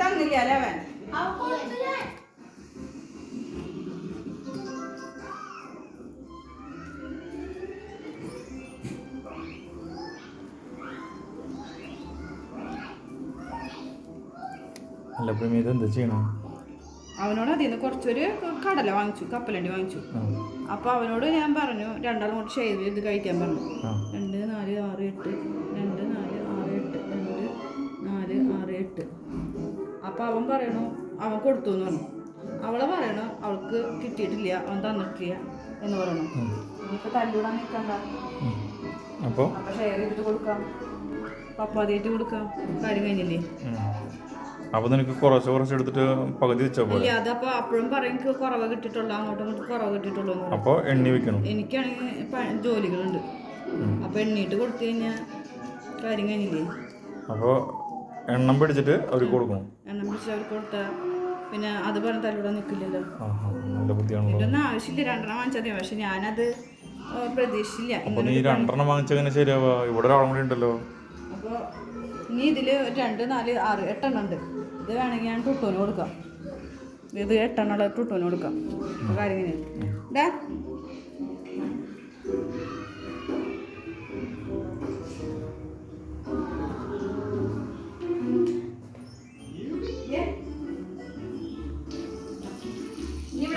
തന്നില്ല അല്ലേ അവൻ? അല്ല ഇപ്പം ഇത് അവനോട് അതിൽ കുറച്ചൊരു കടല വാങ്ങിച്ചു കപ്പലണ്ടി വാങ്ങിച്ചു. അപ്പോൾ അവനോട് ഞാൻ പറഞ്ഞു രണ്ടാളും കൂടി ഷെയർ ചെയ്ത് കഴിക്കാൻ പറഞ്ഞു. രണ്ട് നാല് ആറ് എട്ട് രണ്ട് അപ്പൊ അവൻ പറയണു അവൻ കൊടുത്തു എന്ന് പറഞ്ഞു. അവളെ പറയണു അവൾക്ക് കിട്ടിയിട്ടില്ല അവൻ തന്നിട്ടില്ല എന്ന് പറയണു. ഇനിയിപ്പോ തല്ലൂടാൻ നിൽക്കണ്ട അപ്പോൾ അപ്പൊ? ഷെയർ ചെയ്തിട്ട് കൊടുക്കാം. പപ്പാതിയായിട്ട് കൊടുക്കാം. കാര്യം കഴിഞ്ഞില്ലേ? അപ്പൊ നിനക്ക് കുറച്ച് കുറച്ച് എടുത്തിട്ട് പകുതി വെച്ചാൽ പോലെ ഇല്ല അതപ്പോ അപ്പോഴും പറയും എനിക്ക് കുറവ് കിട്ടിയിട്ടുള്ളൂ അങ്ങോട്ടും ഇങ്ങോട്ടും കുറവ് കിട്ടിയിട്ടുള്ളൂ അപ്പോൾ എണ്ണി വെക്കണം. എനിക്കാണെങ്കിൽ ജോലികളുണ്ട്. അപ്പൊ എണ്ണീട്ട് കൊടുത്തു കഴിഞ്ഞാൽ കാര്യം കഴിഞ്ഞില്ലേ? അപ്പോൾ എണ്ണം പിടിച്ചിട്ട് അവർക്ക് കൊടുക്കണം. എണ്ണം പിടിച്ചിട്ട് അവർക്ക് കൊടുത്താൽ പിന്നെ അത് പറഞ്ഞ തലൂടെ നിൽക്കില്ലല്ലോ നല്ല ബുദ്ധിയാണല്ലോ. ഇതൊന്നും ആവശ്യമില്ല രണ്ടെണ്ണം വാങ്ങിച്ചാൽ മതി. പക്ഷെ ഞാനത് പ്രതീക്ഷിച്ചില്ല. അപ്പോൾ നീ രണ്ടെണ്ണം വാങ്ങിച്ചെങ്ങനെ ശരിയാവാ? ഇവിടെ ഒരാളും കൂടി ഉണ്ടല്ലോ. അപ്പോൾ ഇനി ഇതിൽ രണ്ട് നാല് ആറ് എട്ടെണ്ണം ഉണ്ട്. ഇത് വേണമെങ്കിൽ ഞാൻ ടുട്ടോന് കൊടുക്കാം. ഇത് എട്ടെണ്ണമുള്ള ടുട്ടോന് കൊടുക്കാം. കാര്യങ്ങനെ കാര്യം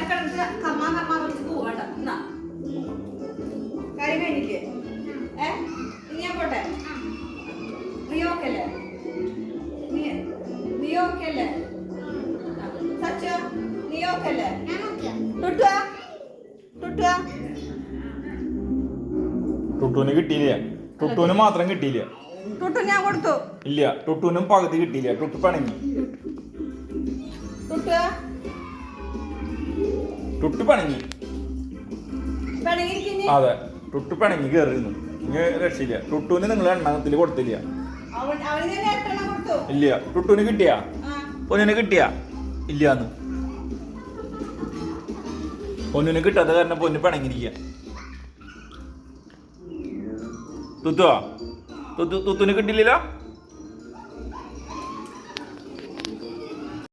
ഇവിടെ കിടന്നിട്ട് കമ്മാ കമ്മാ വിളിച്ച് എന്നാ കാര്യം കഴിഞ്ഞില്ലേ ഏ? ഇനി ഞാൻ പോട്ടെ? നീ ഓക്കെ അല്ലേ നീ നീ ഓക്കെ അല്ലേ ആ, സച്ചു നീ ഓക്കെ അല്ലേ ടുട്ടുക ടുട്ടുക ടുട്ടുവിന് കിട്ടിയില്ല. ടുട്ടുവിന് മാത്രം കിട്ടിയില്ല. ടുട്ടു ഞാൻ കൊടുത്തു. ഇല്ല ടുട്ടുവിനും പകുതി കിട്ടിയില്ല. ടുട്ടു പണങ്ങി. ടുട്ടുക ടുട്ടു പണങ്ങി അതെ ടുട്ടു പണങ്ങി കയറിയിരുന്നു രക്ഷയില്ല. ടുട്ടുവിന് നിങ്ങൾ എണ്ണത്തിൽ കൊടുത്തില്ല. ഇല്ല. ടുട്ടുവിന് കിട്ടിയാ? പൊന്നിന് കിട്ടിയാ? ഇല്ലാന്ന്. പൊന്നിന് കിട്ടാത്ത കാരണം പൊന്ന് പണങ്ങിരിക്കുക തുത്തുവാ തുത്തു തുത്തുന് കിട്ടിയില്ലല്ലോ